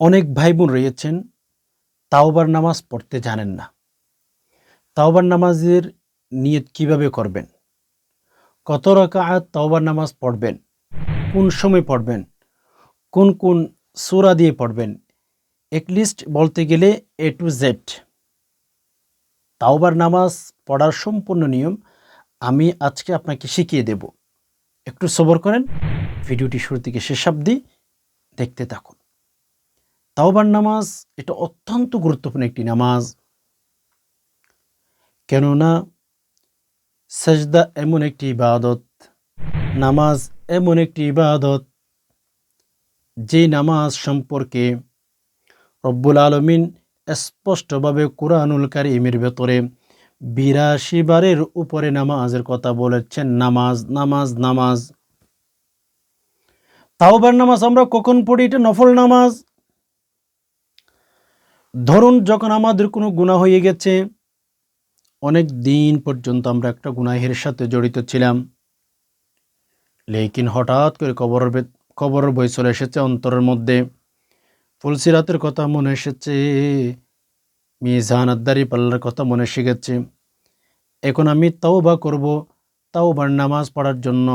অনেক ভাই বোন রয়েছেন, তাওবার নামাজ পড়তে জানেন না। তাওবার নামাজের নিয়ত কীভাবে করবেন? কত রাকাত তাওবার নামাজ পড়বেন? কোন সময় পড়বেন? কোন কোন সূরা দিয়ে পড়বেন? একলিস্ট বলতে গেলে এ টু জেড তাওবার নামাজ পড়ার সম্পূর্ণ নিয়ম আমি আজকে আপনাকে শিখিয়ে দেব। একটু সবর করেন, ভিডিওটি শুরু থেকে শেষ অবধি দেখতে থাকুন। তাওবার নামাজ এটা অত্যন্ত গুরুত্বপূর্ণ একটি নামাজ। কেননা সেজদা এমন একটি ইবাদত, নামাজ এমন একটি ইবাদত, যে নামাজ সম্পর্কে রব্বুল আলমিন স্পষ্টভাবে কোরআনুল কারিমের ভেতরে বিরাশি বারের উপরে নামাজের কথা বলেছেন, নামাজ নামাজ নামাজ। তাওবার নামাজ আমরা কখন পড়ি? এটা নফল নামাজ। ধরুন যখন আমাদের কোনো গুণা হয়ে গেছে, অনেক দিন পর্যন্ত আমরা একটা গুনাহের সাথে জড়িত ছিলাম। লেকিন হঠাৎ করে কবরের কবরের বই চলে এসেছে অন্তরের মধ্যে। ফুলসিরাতের কথা মনে এসেছে, মিজান আদারি পাল্লার কথা মনে এসে গেছে। এখন আমি তাওবা করব, তাওবার নামাজ পড়ার জন্য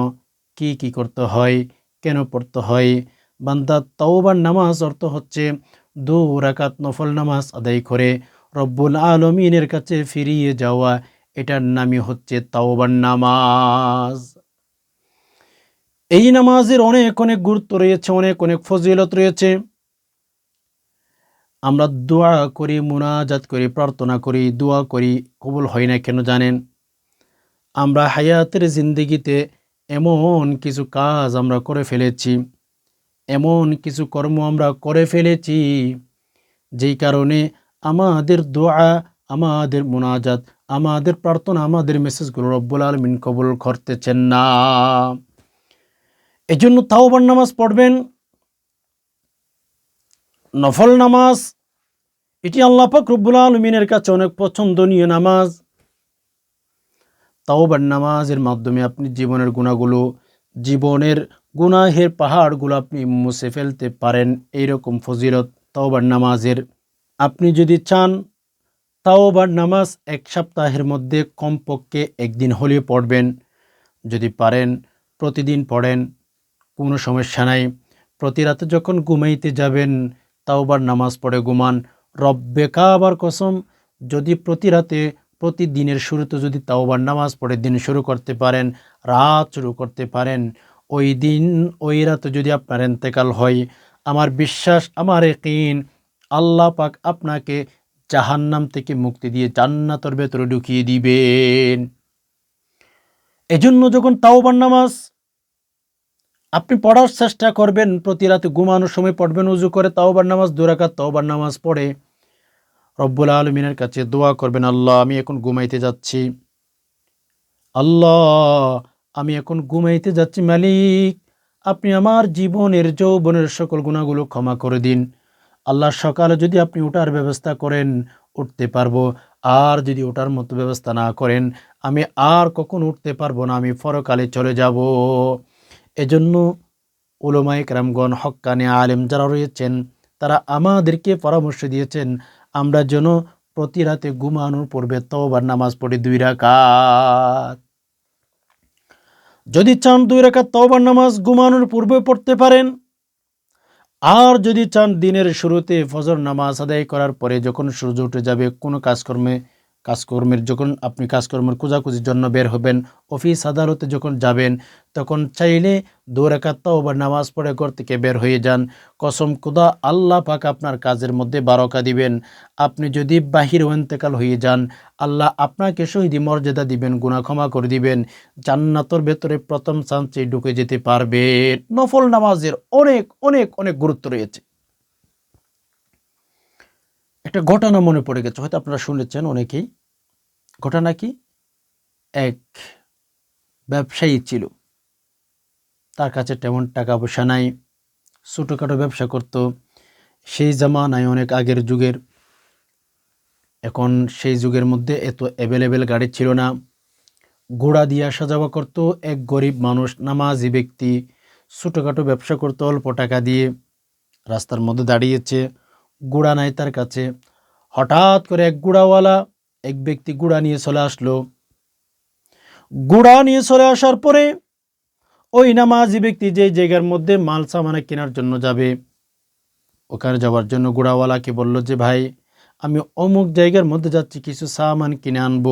কি কি করতে হয়, কেন পড়তে হয়? বান্দা, তাওবার নামাজ অর্থ হচ্ছে দু রাকাত নফল নামাজ আদায় করে রব্বুল আলমিনের কাছে ফিরিয়ে যাওয়া, এটার নামই হচ্ছে তাওবার নামাজ। এই নামাজের অনেক অনেক গুরুত্ব রয়েছে, অনেক অনেক ফজিলত রয়েছে। আমরা দোয়া করি, মুনাজাত করি, প্রার্থনা করি, দোয়া করি, কবুল হয় না কেন জানেন? আমরা হায়াতের জিন্দিগিতে এমন কিছু কাজ আমরা করে ফেলেছি। এমন কিছু কর্ম আমরা করে ফেলেছি, যেই কারণে আমাদের দোয়া, আমাদের মোনাজাত, আমাদের প্রার্থনা, আমাদের মেসেজগুলো রব্বুল আলমিন কবুল করতেছেন না। এই জন্য তাওবার নামাজ পড়বেন, নফল নামাজ, এটি আল্লাহ পাক রব্বুল আলমিনের কাছে অনেক পছন্দনীয় নামাজ। তাওবার নামাজের মাধ্যমে আপনি জীবনের গুণাগুলো, জীবনের গুনাহের পাহাড়গুলো আপনি মুছে ফেলতে পারেন এইরকম ফজিলত তাওবার নামাজের। আপনি যদি চান তাওবার নামাজ এক সপ্তাহের মধ্যে কমপক্ষে একদিন হলেও পড়বেন। যদি পারেন, প্রতিদিন পড়েন, কোনো সমস্যা নাই। প্রতি রাতে যখন ঘুমাইতে যাবেন, তাওবার নামাজ পড়ে ঘুমান। রব্বে কাবার কসম, যদি প্রতি রাতে, প্রতিদিনের শুরুতে যদি তাওবার নামাজ পড়ে দিন শুরু করতে পারেন, রাত শুরু করতে পারেন ওই দিন, ওই রাতে যদি আপনার এন্তেকাল হয়, আমার বিশ্বাস, আমার একিন আল্লাহ পাক আপনাকে জাহান্নাম থেকে মুক্তি দিয়ে জান্নাতর ভেতরে ঢুকিয়ে দিবেন। এজন্য যখন তাওবার নামাজ আপনি পড়ার চেষ্টা করবেন, প্রতি রাতে ঘুমানোর সময় পড়বেন, উজু করে তাওবার নামাজ দুরাকাত তাওবার নামাজ পড়ে, রব্বুল আলমিনের কাছে দোয়া করবেন, আল্লাহ, আমি এখন ঘুমাইতে যাচ্ছি। আল্লাহ আমি এখন ঘুমাইতে যাচ্ছি, মালিক। আপনি আমার জীবনের যৌবনের সকল গুণাগুলো ক্ষমা করে দিন। আল্লাহ সকালে যদি আপনি ওঠার ব্যবস্থা করেন, উঠতে পারব। আর যদি ওঠার মতো ব্যবস্থা না করেন, আমি আর কখন উঠতে পারব না, আমি ফরকালে চলে যাব। এজন্য উলমাইক রামগণ হক্কানে আলেম যারা রয়েছেন, তারা আমাদেরকে পরামর্শ দিয়েছেন, আমরা যেন প্রতি রাতে ঘুমানোর পূর্বে তওবার নামাজ পড়ি দুই রাকাত। যদি চান দুই রেখা তওবার নামাজ ঘুমানোর পূর্বে পড়তে পারেন, আর যদি চান দিনের শুরুতে ফজর নামাজ আদায় করার পরে যখন সূর্য উঠে যাবে কোনো কাজকর্মে কাজকর্মের, যখন আপনি কাজকর্মের খোঁজাখুঁজির জন্য বের হবেন, অফিস আদালতে যখন যাবেন, তখন চাইলে দু রাকাত তওবার নামাজ পড়ে ঘর থেকে বের হয়ে যান। কসম খুদা, আল্লাহ পাক আপনার কাজের মধ্যে বারকা দিবেন। আপনি যদি বাহির ইন্তেকাল হয়ে যান, আল্লাহ আপনাকে শহীদি মর্যাদা দিবেন, গুনাহ ক্ষমা করে দিবেন। জান্নাতর ভেতরে প্রথম চান্সে ঢুকে যেতে পারবে নফল নামাজের অনেক অনেক অনেক গুরুত্ব রয়েছে। একটা ঘটনা মনে পড়ে গেছে, হয়তো আপনারা শুনেছেন অনেকেই। ঘটনা কি? এক ব্যবসায়ী ছিল। তার কাছে তেমন টাকা পয়সা নাই, ছোটোখাটো ব্যবসা করত। সেই জামানায় অনেক আগের যুগের। এখন সেই যুগের মধ্যে এত অ্যাভেলেবেল গাড়ি ছিল না। ঘোড়া দিয়ে আসা যাওয়া করতো এক গরিব মানুষ, নামাজি ব্যক্তি। ছোটোখাটো ব্যবসা করতো অল্প টাকা দিয়ে। রাস্তার মধ্যে দাঁড়িয়েছে। গুড়া নাই তার কাছে। হঠাৎ করে এক গুড়াওয়ালা এক ব্যক্তি গুড়া নিয়ে চলে আসলো। গুড়া নিয়ে চলে আসার পরে ওই নামাজি ব্যক্তি যে জায়গার মধ্যে মাল সামানা কেনার জন্য যাবে, ওখানে যাওয়ার জন্য গুড়াওয়ালাকে বলল যে, ভাই, আমি অমুক জায়গার মধ্যে যাচ্ছি, কিছু সামান কিনে আনব।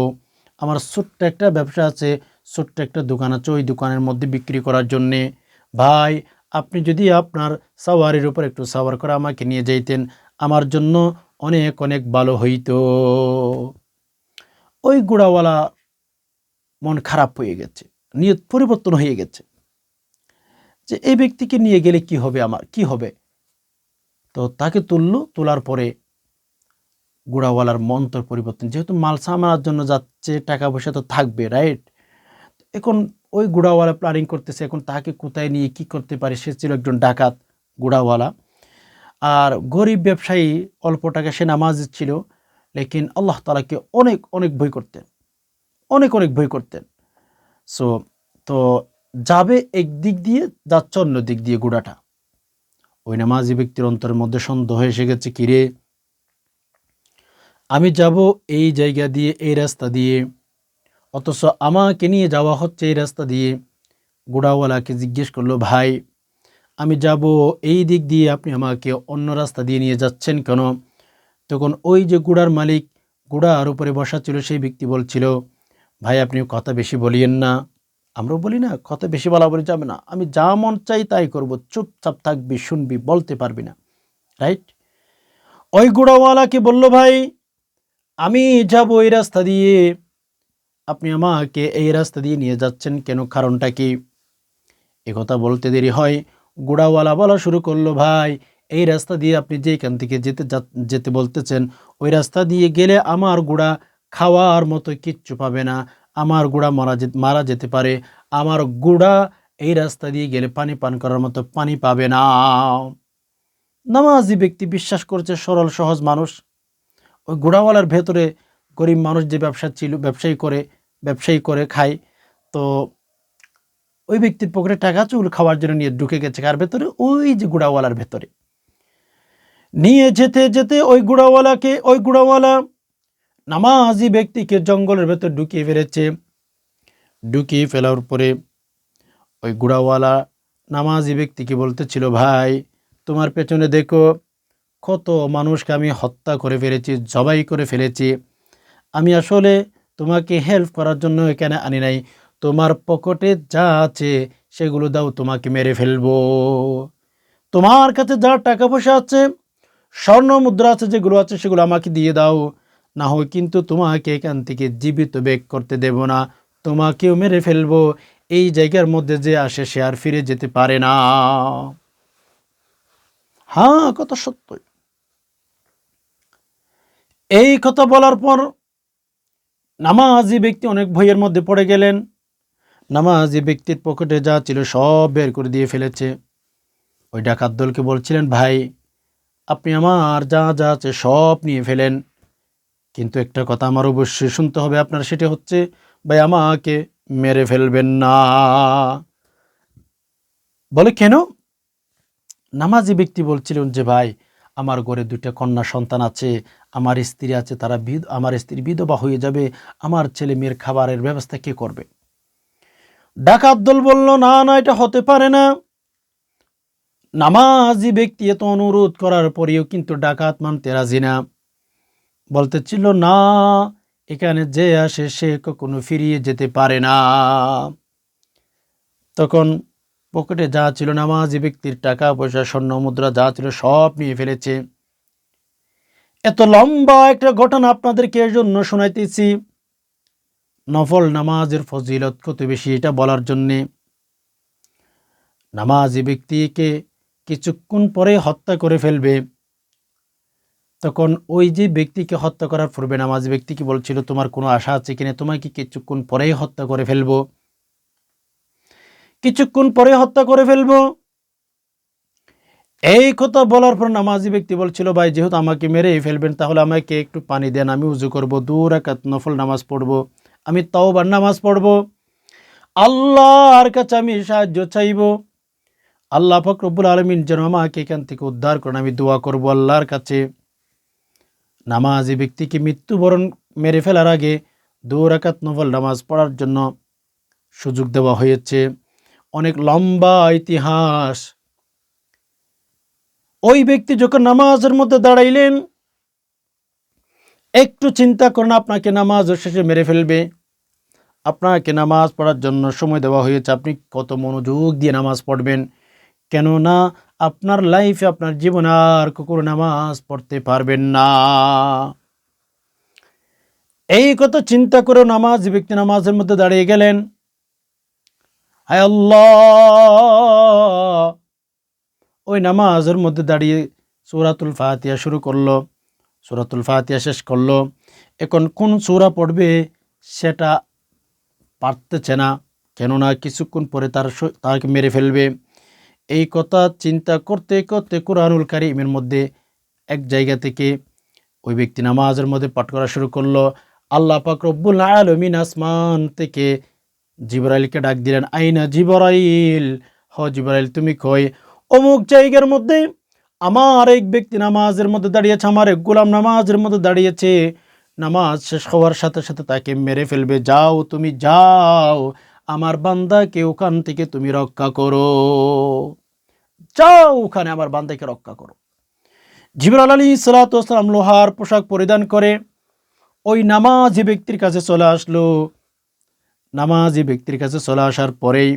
আমার ছোট্ট একটা ব্যবসা আছে, ছোট্ট একটা দোকান আছে ওই দোকানের মধ্যে বিক্রি করার জন্যে। ভাই, আপনি যদি আপনার সাওয়ারির উপর একটু সাওয়ার করে আমাকে নিয়ে যাইতেন আমার জন্য অনেক অনেক ভালো হইতো। ওই গুড়াওয়ালা মন খারাপ হয়ে গেছে, নিয়ত পরিবর্তন হয়ে গেছে যে এই ব্যক্তিকে নিয়ে গেলে কি হবে আমার, কি হবে? তো তাকে তুললো, তোলার পরে গুড়াওয়ালার মন্তর পরিবর্তন, যেহেতু মাল সামানার জন্য যাচ্ছে, টাকা পয়সা তো থাকবে রাইট এখন ওই গুড়াওয়ালা প্ল্যানিং করতেছে, এখন তাকে কোথায় নিয়ে কি করতে পারে, সে ছিল একজন ডাকাত গুড়াওয়ালা। আর গরিব ব্যবসায়ী অল্প টাকা সে নামাজ ছিল লেকিন আল্লাহ তালাকে অনেক অনেক ভয় করতেন, অনেক অনেক ভয় করতেন। সো, তো যাবে এক দিক দিয়ে, যাচ্ছে অন্য দিক দিয়ে গোড়াটা। ওই নামাজি ব্যক্তির অন্তরের মধ্যে সন্দেহ এসে গেছে কিরে আমি যাব এই জায়গা দিয়ে, এই রাস্তা দিয়ে। অথচ আমাকে নিয়ে যাওয়া হচ্ছে এই রাস্তা দিয়ে। গোড়াওয়ালাকে জিজ্ঞেস করল, ভাই আমি যাব এই দিক দিয়ে আপনি আমাকে অন্য রাস্তা দিয়ে নিয়ে যাচ্ছেন কেন? তখন ওই যে গুড়ার মালিক গুড়ার উপরে বসা ছিল, সেই ব্যক্তি বলছিল, ভাই, আপনি কথা বেশি বলিয়েন না। আমরাও বলি না, কথা বেশি বলা বলে যাবে না। আমি যা মন চাই তাই করব, চুপচাপ থাকবি, শুনবি, বলতে পারবি না। রাইট? ওই গুড়াওয়ালাকে বলল, ভাই, আমি যাব এই রাস্তা দিয়ে। আপনি আমাকে এই রাস্তা দিয়ে নিয়ে যাচ্ছেন কেন? কারণটা কি? কথা বলতে দেরি হয়। গুড়াওয়ালা বলা শুরু করল, ভাই, এই রাস্তা দিয়ে আপনি যেখান থেকে যেতে যেতে বলতেছেন, ওই রাস্তা দিয়ে গেলে আমার গুড়া খাওয়ার মতো কিচ্ছু পাবে না। আমার গুড়া মারা মারা যেতে পারে। আমার গুড়া এই রাস্তা দিয়ে গেলে পানি পান করার মতো পানি পাবে না। নামাজি ব্যক্তি বিশ্বাস করছে, সরল, সহজ মানুষ। ওই গুড়াওয়ালার ভেতরে গরিব মানুষ যে ব্যবসা ছিল, ব্যবসায়ী করে ব্যবসায়ী করে খায়, তো ওই ব্যক্তির পকেটে টাকা চুল খাওয়ার জন্য নিয়ে ঢুকে গেছে। কার ভেতরে? ওই যে গুড়াওয়ালার ভেতরে। নিয়ে যেতে যেতে ওই গুড়াওয়ালাকে, ওই গুড়াওয়ালা নামাজি ব্যক্তিকে জঙ্গলের ভেতর ঢুকিয়ে ফেলেছে। ঢুকিয়ে ফেলার পরে ওই গুড়াওয়ালা নামাজি ব্যক্তিকে বলতেছিল, ভাই, তোমার পেছনে দেখো, কত মানুষকে আমি হত্যা করে ফেলেছি, জবাই করে ফেলেছি। আমি আসলে তোমাকে হেল্প করার জন্য এখানে আনি নাই। তোমার পকেটে যা আছে, সেগুলো দাও, তোমাকে মেরে ফেলব। তোমার কাছে যা টাকা পয়সা আছে, স্বর্ণ মুদ্রা আছে, যেগুলো আছে, সেগুলো আমাকে দিয়ে দাও। না হয় কিন্তু তোমাকে এখান থেকে জীবিত বেগ করতে দেব না, তোমাকেও মেরে ফেলব। এই জায়গার মধ্যে যে আসে, সে আর ফিরে যেতে পারে না। হ্যাঁ কথা সত্যই। এই কথা বলার পর নামাজি ব্যক্তি অনেক ভয়ের মধ্যে পড়ে গেলেন। নামাজি ব্যক্তির পকেটে যা ছিল সব বের করে দিয়ে ফেলেছে। ওই ডাকাত দলকে বলছিলেন, ভাই, আপনি আমার যা যা আছে সব নিয়ে ফেলেন। কিন্তু একটা কথা আমার অবশ্যই শুনতে হবে, আপনার সেটা হচ্ছে, ভাই, আমাকে মেরে ফেলবেন না। বলে কেন? নামাজি ব্যক্তি বলছিলেন যে, ভাই, আমার ঘরে দুইটা কন্যা সন্তান আছে, আমার স্ত্রী আছে, তারা আমার স্ত্রী বিধবা হয়ে যাবে, আমার ছেলে মেয়ের খাবারের ব্যবস্থা কে করবে? ডাকাত দল বলল, না না, এটা হতে পারে না। নামাজি ব্যক্তি এত অনুরোধ করার পরেও কিন্তু ডাকাত মানতে রাজি না। বলতে ছিল না, এখানে যে আসে সে কখনো ফিরিয়ে যেতে পারে না। তখন পকেটে যা ছিল, নামাজি ব্যক্তির টাকা, পয়সা, স্বর্ণ, মুদ্রা যা ছিল সব নিয়ে ফেলেছে। এত লম্বা একটা ঘটনা আপনাদেরকে এর জন্য শোনাইতেছি। নফল নামাজের ফজিলত কত বেশি এটা বলার জন্যে নামাজি ব্যক্তিকে কিছুক্ষণ পরে হত্যা করে ফেলবে। তখন ওই যে ব্যক্তিকে হত্যা করার পূর্বে নামাজি ব্যক্তিকে বলছিল, তোমার কোনো আশা আছে কিনা? তোমাকে কিছুক্ষণ পরেই হত্যা করে ফেলব? কিছুক্ষণ পরে হত্যা করে ফেলব। এই কথা বলার পর নামাজি ব্যক্তি বলছিল, ভাই, যেহেতু আমাকে মেরেই ফেলবেন, তাহলে আমাকে একটু পানি দেন, আমি উজু করব দূর একাত নফল নামাজ পড়ব। আমি তাওবার নামাজ পড়ব। আল্লাহর কাছে আমি সাহায্য চাইব। আল্লাহ পাক রব্বুল আলমিন যেন আমাকে এখান থেকে উদ্ধার করেন। আমি দোয়া করব আল্লাহর কাছে। নামাজি ব্যক্তিকে মৃত্যুবরণ মেরে ফেলার আগে দু রাকাত নফল নামাজ পড়ার জন্য সুযোগ দেওয়া হয়েছে। অনেক লম্বা ইতিহাস। ওই ব্যক্তি যখন নামাজের মধ্যে দাঁড়াইলেন একটু চিন্তা করুন, আপনাকে নামাজ শেষে মেরে ফেলবে। আপনাকে নামাজ পড়ার জন্য সময় দেওয়া হয়েছে। আপনি কত মনোযোগ দিয়ে নামাজ পড়বেন। কেননা আপনার লাইফে আপনার জীবনে আর কখনো নামাজ পড়তে পারবেন না। এই কথা চিন্তা করে নামাজ, ব্যক্তি নামাজের মধ্যে দাঁড়িয়ে গেলেন। আল্লাহ! ওই নামাজের মধ্যে দাঁড়িয়ে সুরাতুল ফাতিয়া শুরু করল। সুরাতুল ফাতিয়া শেষ করল। এখন কোন সুরা পড়বে সেটা পারতেছে না, কেননা কিছুক্ষণ পরে তার তাকে মেরে ফেলবে। এই কথা চিন্তা করতে করতে কোরআনুল কারিমের মধ্যে এক জায়গা থেকে ওই ব্যক্তি নামাজের মধ্যে পাঠ করা শুরু করল। আল্লাহ পাক রব্বুল আলমিন আসমান থেকে জিবরাইলকে ডাক দিলেন, আইনা জিবরাইল? হ জিবরাইল, তুমি কই? অমুক জায়গার মধ্যে আমার এক ব্যক্তি নামাজের মধ্যে দাঁড়িয়েছে, আমার এক গোলাম নামাজের মধ্যে দাঁড়িয়েছে। নামাজ শেষ হওয়ার সাথে সাথে তাকে মেরে ফেলবে। যাও, তুমি যাও, আমার বান্দাকে ওখান থেকে তুমি রক্ষা করো। যাও ওখানে, আমার বান্দাকে রক্ষা করো। জিবরাল আলী সালাতাম লোহার পোশাক পরিধান করে ওই নামাজি ব্যক্তির কাছে চলে আসলো। নামাজি ব্যক্তির কাছে চলে আসার পরেই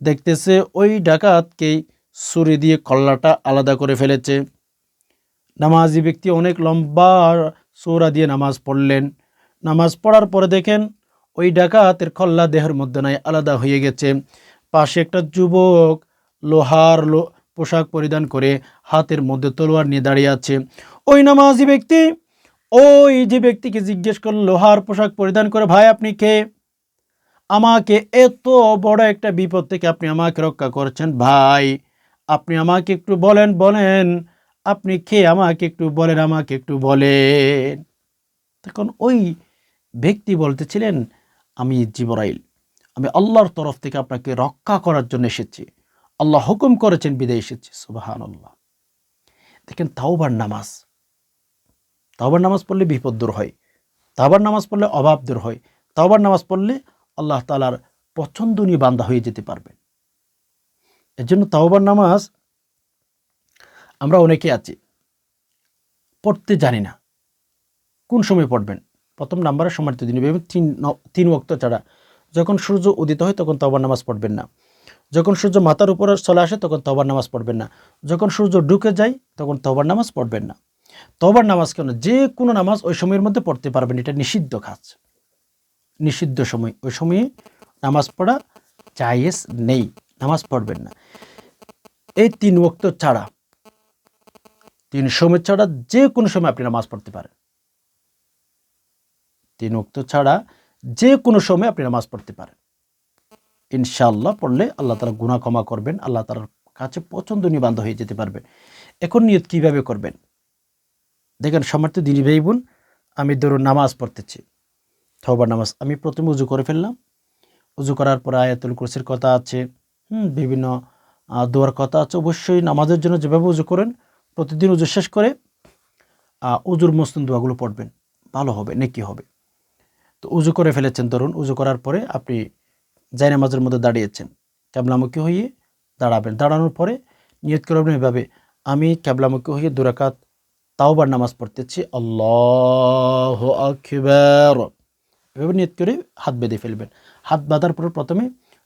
দেখতেছে ওই ডাকাতকেই ছুরি দিয়ে কল্লাটা আলাদা করে ফেলেছে। নামাজি ব্যক্তি অনেক লম্বা সৌরা দিয়ে নামাজ পড়লেন। নামাজ পড়ার পরে দেখেন, ওই ডাকাতের কল্লা দেহের মধ্যে নাই, আলাদা হয়ে গেছে। পাশে একটা যুবক লোহার লো পোশাক পরিধান করে হাতের মধ্যে তলোয়ার নিয়ে দাঁড়িয়ে আছে। ওই নামাজি ব্যক্তি, ওই যে ব্যক্তিকে জিজ্ঞেস করল, লোহার পোশাক পরিধান করে ভাই আপনি কে? আমাকে এত বড় একটা বিপদ থেকে আপনি আমাকে রক্ষা করছেন ভাই। আপনি আমাকে একটু বলেন বলেন। আপনি কে? আমাকে একটু বলেন, আমাকে একটু বলেন। তখন ওই ব্যক্তি বলতেছিলেন, আমি জিবরাইল। আমি আল্লাহর তরফ থেকে আপনাকে রক্ষা করার জন্য এসেছি। আল্লাহ হুকুম করেছেন, বিদায় এসেছি। সুবাহান আল্লাহ দেখেন, তাওবার নামাজ। তাওবার নামাজ পড়লে বিপদ দূর হয়। তাওবার নামাজ পড়লে অভাব দূর হয়। তাওবার নামাজ পড়লে আল্লাহ তালার পছন্দনীয় বান্দা হয়ে যেতে পারবেন। এর জন্য তাওবার নামাজ আমরা অনেকে আছি। পড়তে জানি না। কোন সময় পড়বেন? প্রথম নাম্বারের সময় দিন এবং তিন তিন ওক্ত ছাড়া যখন সূর্য উদিত হয় তখন তবার নামাজ পড়বেন না। যখন সূর্য মাথার উপরে চলে আসে তখন তবার নামাজ পড়বেন না। যখন সূর্য ঢুকে যায় তখন তবার নামাজ পড়বেন না। তবার নামাজ কেন? যে কোনো নামাজ ওই সময়ের মধ্যে পড়তে পারবেন। এটা নিষিদ্ধ কাজ। নিষিদ্ধ সময়। ওই সময়ে নামাজ পড়া জায়েজ নেই। নামাজ পড়বেন না। এই তিন ওক্ত ছাড়া, তিন সময় ছাড়া যে কোনো সময় আপনি নামাজ পড়তে পারেন। তিন ওক্ত ছাড়া যে কোনো সময় আপনি নামাজ পড়তে পারেন। ইনশাআল্লাহ পড়লে আল্লাহ তালা গুণা ক্ষমা করবেন, আল্লাহ তালার কাছে পছন্দনীয় বান্ধব হয়ে যেতে পারবেন। এখন নিয়ত কীভাবে করবেন? দেখেন সমর্থ দিনী ভাই বোন, আমি ধরুন নামাজ পড়তেছি। থবার নামাজ আমি প্রথমে উজু করে ফেললাম। উজু করার পরে আয়াতুল কুরসির কথা আছে। বিভিন্ন দোয়ার কথা আছে। অবশ্যই নামাজের জন্য যেভাবে উজু করেন, প্রতিদিন উজু শেষ করে উজুর মস্তুন দোয়াগুলো পড়বেন। ভালো হবে, নেকি হবে। তো উজু করে ফেলেছেন ধরুন উজু করার পরে আপনি জাই নামাজের মধ্যে দাঁড়িয়েছেন। ক্যাবলামুখী হয়ে দাঁড়াবেন। দাঁড়ানোর পরে নিয়ত করবেন এভাবে আমি ক্যাবলামুখী হয়ে দুরাকাত তাওবার নামাজ পড়তেছি। আল্লাহ এভাবে নিয়ত করে হাত বেঁধে ফেলবেন। হাত বাঁধার পর প্রথমে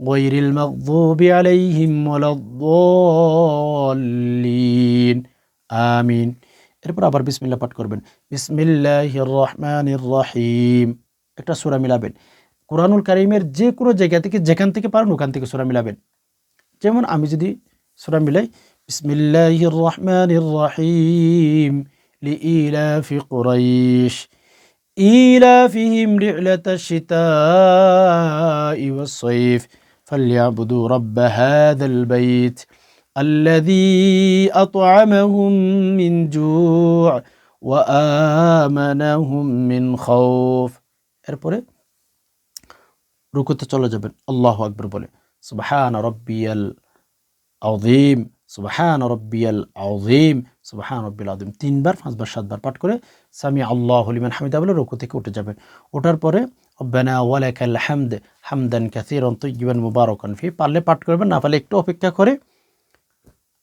غير المغضوب عليهم ولا الضالين آمين এরপর আবার বিসমিল্লাহ পাঠ করবেন বিসমিল্লাহির রহমানির রহিম একটা সূরা মিলাবেন কোরআনুল কারীমের যে কোনো জায়গা থেকে যেখান থেকে পারেন ওখান থেকে সূরা মিলাবেন যেমন আমি যদি সূরা মিলাই بسم الله الرحمن الرحيم لإيلاف قريش إيلافهم رحلة الشتاء والصيف فليعبدوا رب هذا البيت الذي أطعمهم من جوع وآمنهم من خوف এরপরে রুকুতে চলে যাবেন আল্লাহ আকবর বলে সুবহান রব্বিয়াল আউজিম সুবহান রব্বিয়াল আউজিম সুবহান রব্বিল আউজিম তিনবার পাঁচবার সাতবার পাঠ করে সামি আল্লাহ হলিমান হামিদা বলে রুকু থেকে উঠে যাবেন ওঠার পরে রব্বানা ওয়ালাকাল হামদ হামদান কাসীরান তাইয়িবান মুবারাকান ফি পারলে পাঠ করবেন, না পারলে একটু অপেক্ষা করে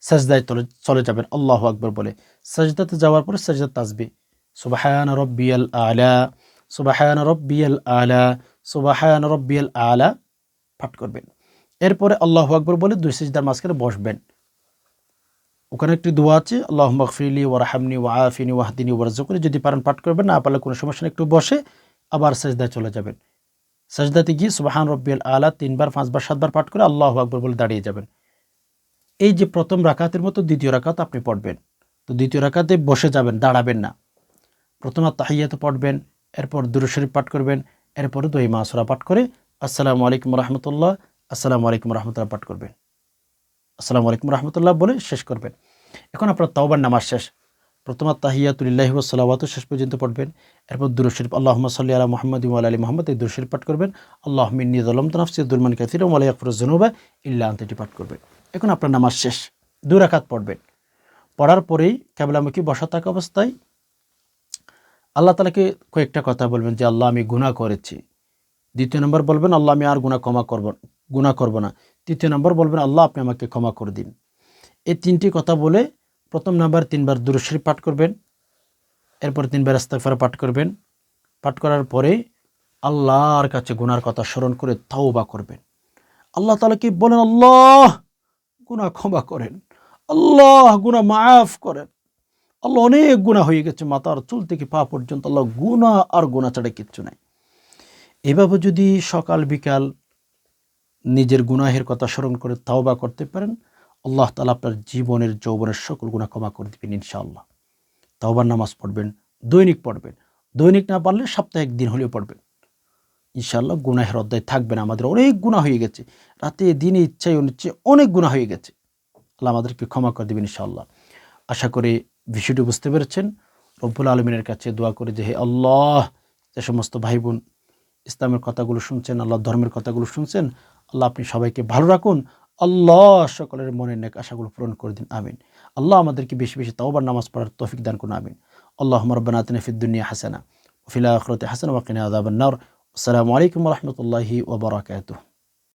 সাজদায় চলে চলে যাবেন। আল্লাহ আকবর বলে। সাজদাতে যাওয়ার পরে সাজদা তাসবি। সুবাহান রব্বিয়াল আলা, সুবাহান রব্বিয়াল আলা, সুবাহান রব্বিয়াল আলা পাঠ করবেন। এরপরে আল্লাহ আকবর বলে দুই সিজদার মাঝখানে বসবেন। ওখানে একটি দোয়া আছে আল্লাহ মকফিলি ওয়ারহামনি ওয়াফিনি ওয়াহদিনী ওয়ারজুকনি যদি পারেন পাঠ করবেন, না পারলে কোনো সমস্যা একটু বসে আবার সাজদায় চলে যাবেন। সাজদাতে গিয়ে সুবাহান রব্বিয়াল আলা তিনবার, পাঁচবার, সাতবার পাঠ করে আল্লাহ আকবর বলে দাঁড়িয়ে যাবেন। এই যে প্রথম রাকাতের মতো দ্বিতীয় রাকাত আপনি পড়বেন। তো দ্বিতীয় রাকাতে বসে যাবেন, দাঁড়াবেন না। প্রথম তাহিয়াত পড়বেন, এরপর দুরুশরীফ পাঠ করবেন, এরপর দই মাসুরা পাঠ করে আসসালামু আলাইকুম রহমতুল্লাহ, আসসালামু আলাইকুম রহমতুল্লাহ পাঠ করবেন। আসসালামু আলাইকুম রহমতুল্লাহ বলে শেষ করবেন। এখন আপনার তাওবার নামাজ শেষ। প্রথম তাহিয়াতুল্লাহি ওসালাওয়াত শেষ পর্যন্ত পড়বেন। এরপর দুরুশরীফ আল্লাহ সাল্লি আলা মোহাম্মদ আলী মোহাম্মদ এই দুরুশরীফ পাঠ করবেন। আল্লাহ মিন্নি দলম তনাফসি দুলমান কাসির ওয়ালাই আকফর জনুবা ইল্লা আন্তটি পাঠ করবেন। এখন আপনার নামাজ শেষ। দুই রাকাত পড়বেন। পড়ার পরেই কেবলামুখী বসা থাকা অবস্থায় আল্লাহ তালাকে কয়েকটা কথা বলবেন যে, আল্লাহ, আমি গুনাহ করেছি। দ্বিতীয় নম্বর বলবেন, আল্লাহ, আমি আর গুনাহ ক্ষমা করব, গুনাহ করব না। তৃতীয় নম্বর বলবেন, আল্লাহ, আপনি আমাকে ক্ষমা করে দিন। এই তিনটি কথা বলে প্রথম নাম্বার তিনবার দুরুশ্রী পাঠ করবেন, এরপর তিনবার আস্তাগফার পাঠ করবেন। পাঠ করার পরে আল্লাহর কাছে গুনার কথা স্মরণ করে তাওবা করবেন। আল্লাহ তালাকে বলেন? আল্লাহ গুনাহ ক্ষমা করেন। আল্লাহ গুনাহ মাফ করেন। আল্লাহ অনেক গুণা হয়ে গেছে মাথার চুল থেকে পা পর্যন্ত। আল্লাহ গুণা আর গুণা ছাড়া কিচ্ছু নাই। এভাবে যদি সকাল বিকাল নিজের গুনাহের কথা স্মরণ করে তাওবা করতে পারেন আল্লাহ তালা আপনার জীবনের, যৌবনের সকল গুণা ক্ষমা করে দেবেন ইনশাআল্লাহ। তাওবার নামাজ পড়বেন, দৈনিক পড়বেন। দৈনিক না পারলে সপ্তাহে একদিন হলেও পড়বেন। ইনশাআল্লাহ গুনাহের অধ্যায় থাকবে না আমাদের অনেক গুণা হয়ে গেছে। রাতে দিনে ইচ্ছায় অনিচ্ছায় অনেক গুণা হয়ে গেছে। আল্লাহ আমাদেরকে ক্ষমা করে দেবেন ইনশাআল্লাহ। আশা করি বিষয়টি বুঝতে পেরেছেন। রব্বুল আলমিনের কাছে দোয়া করে যে, হে আল্লাহ, যে সমস্ত ভাই বোন ইসলামের কথাগুলো শুনছেন আল্লাহ ধর্মের কথাগুলো শুনছেন, আল্লাহ আপনি সবাইকে ভালো রাখুন। আল্লাহ সকলের মনের নেক আশাগুলো পূরণ করে দিন, আমিন। আল্লাহ আমাদেরকে বেশি বেশি তাওবার নামাজ পড়ার তৌফিক দান করুন, আমিন। আল্লাহ রব্বানা আতিনা ফিদ দুনিয়া হাসানা ফিল্লাতে হাসান হাসানা ওয়াকিনা আযাবান নার। আসসালামু আলাইকুম ওয়া রাহমাতুল্লাহি ওয়া বারাকাতুহু।